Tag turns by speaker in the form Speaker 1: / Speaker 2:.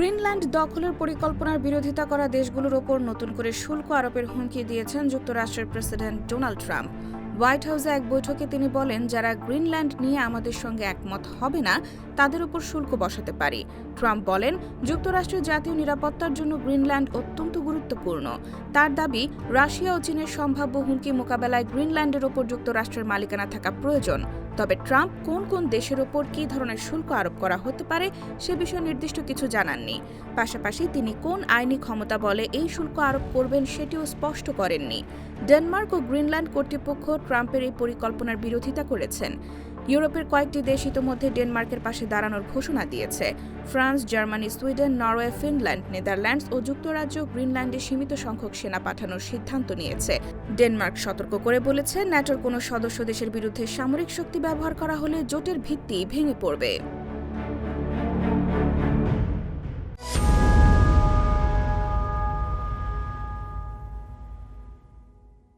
Speaker 1: Greenland দখলের পরিকল্পনার বিরোধিতা করা দেশগুলোর ওপর নতুন করে শুল্ক আরোপের হুমকি দিয়েছেন যুক্তরাষ্ট্রের প্রেসিডেন্ট ডোনাল্ড ট্রাম্প। হোয়াইট হাউসে এক বৈঠকে তিনি বলেন, যারা গ্রিনল্যান্ড নিয়ে আমাদের সঙ্গে একমত হবে না তাদের উপর শুল্ক বসাতে পারি। ট্রাম্প বলেন, যুক্তরাষ্ট্রের জাতীয় নিরাপত্তার জন্য গ্রিনল্যান্ড অত্যন্ত গুরুত্বপূর্ণ। তার দাবি, রাশিয়া ও চীনের সম্ভাব্য হুমকি মোকাবেলায় গ্রিনল্যান্ডের ওপর যুক্তরাষ্ট্রের মালিকানা থাকা প্রয়োজন। তবে ট্রাম্প কোন কোন দেশের ওপর কী ধরনের শুল্ক আরোপ করা হতে পারে, সে বিষয়ে নির্দিষ্ট কিছু জানাননি। পাশাপাশি তিনি কোন আইনি ক্ষমতা বলে এই শুল্ক আরোপ করবেন সেটিও স্পষ্ট করেননি। ডেনমার্ক ও গ্রিনল্যান্ড কর্তৃপক্ষ ট্রাম্পের এই পরিকল্পনার বিরোধিতা করেছেন। ইউরোপের কয়েকটি দেশ ইতোমধ্যে ডেনমার্কের পাশে দাঁড়ানোর ঘোষণা দিয়েছে। France, Germany, Sweden, Norway, Finland, Netherlands ও যুক্তরাজ্য গ্রিনল্যান্ডে সীমিত সংখ্যক সেনা পাঠানোর সিদ্ধান্ত নিয়েছে। ডেনমার্ক সতর্ক করে বলেছে, ন্যাটোর কোনো সদস্য দেশের বিরুদ্ধে সামরিক শক্তি ব্যবহার করা হলে জোটের ভিত্তি ভেঙে পড়বে।